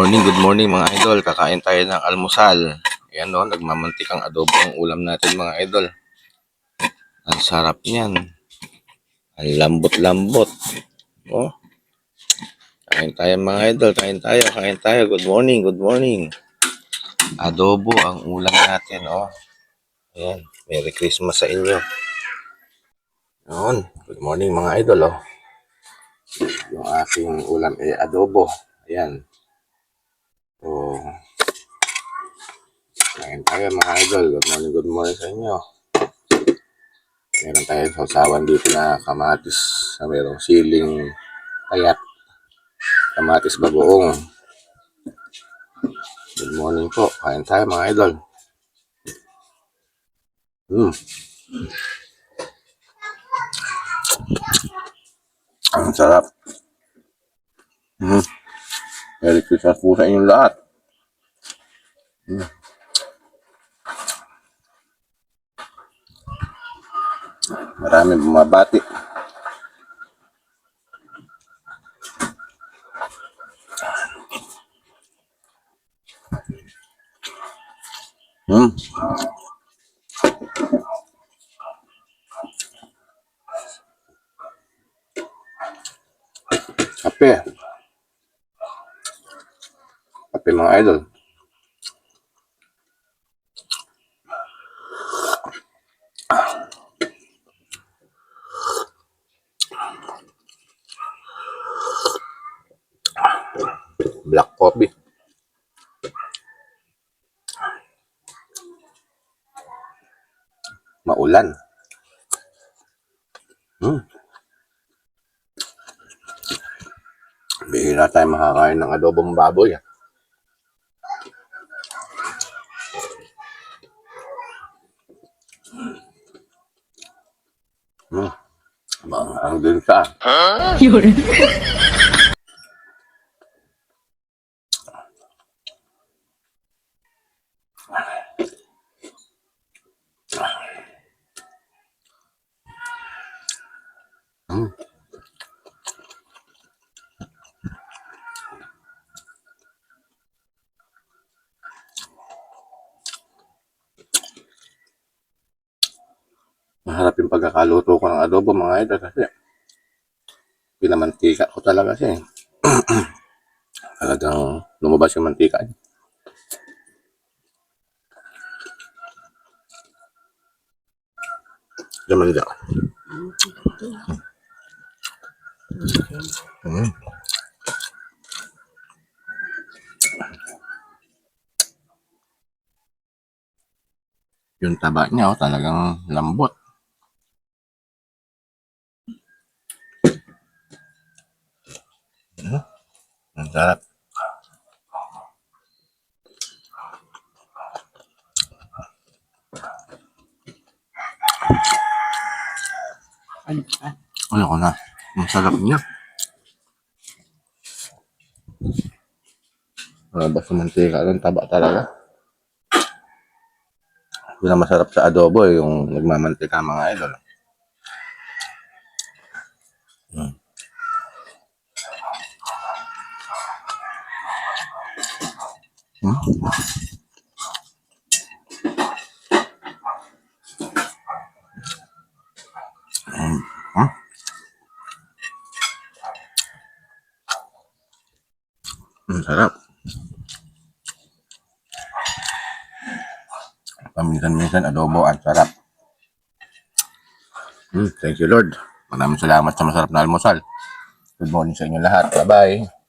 Morning, good morning mga idol. Kakain tayo ng almusal. Ayan no, nagmamantikang adobo ang ulam natin mga idol. Ang sarap niyan. Ang lambot-lambot. Oh. Kain tayo mga idol, kain tayo, kain tayo. Good morning, good morning. Adobo ang ulam natin, oh. Ayan, Merry Christmas sa inyo. Yun, good morning mga idol, oh. Yung aking ulam ay adobo. Ayan. So, kain tayo mga idol. Good morning, good morning sa inyo. Meron tayong sausawan dito na kamatis na merong siling payat. Kamatis bagoong. Good morning po. Kain tayo mga idol. Hmm. Ang sarap. Hmm. Merry Christmas po sa inyong lahat. Hmm. Marami bumabati. Hmm. Kape. Kape mga idol. Black coffee. Maulan. Hmm. Bihira tayo makakain ng adobong baboy. ah. Hmm. Ang din ka. 有人，Hmm. Maharap yung pagkakaluto ko ng adobo mga idol kasi pinamantika ko talaga siya eh. Talagang lumabas yung mantika niya. Diyan dyan. Mm. Yung taba niya, oh, talagang lambot. Sarap. ano pa? Ano ko na? Ang sarap niya. Malabas sa mantika ng taba talaga. Yun ang masarap sa adobo, eh, yung nagmamantika mga idol. Hmm. Hmm. Hmm. Ang sarap. Paminsan-minsan adobo ang sarap. Hmm, thank you Lord. Maraming salamat sa masarap na almusal. Good morning sa inyo lahat. Bye-bye.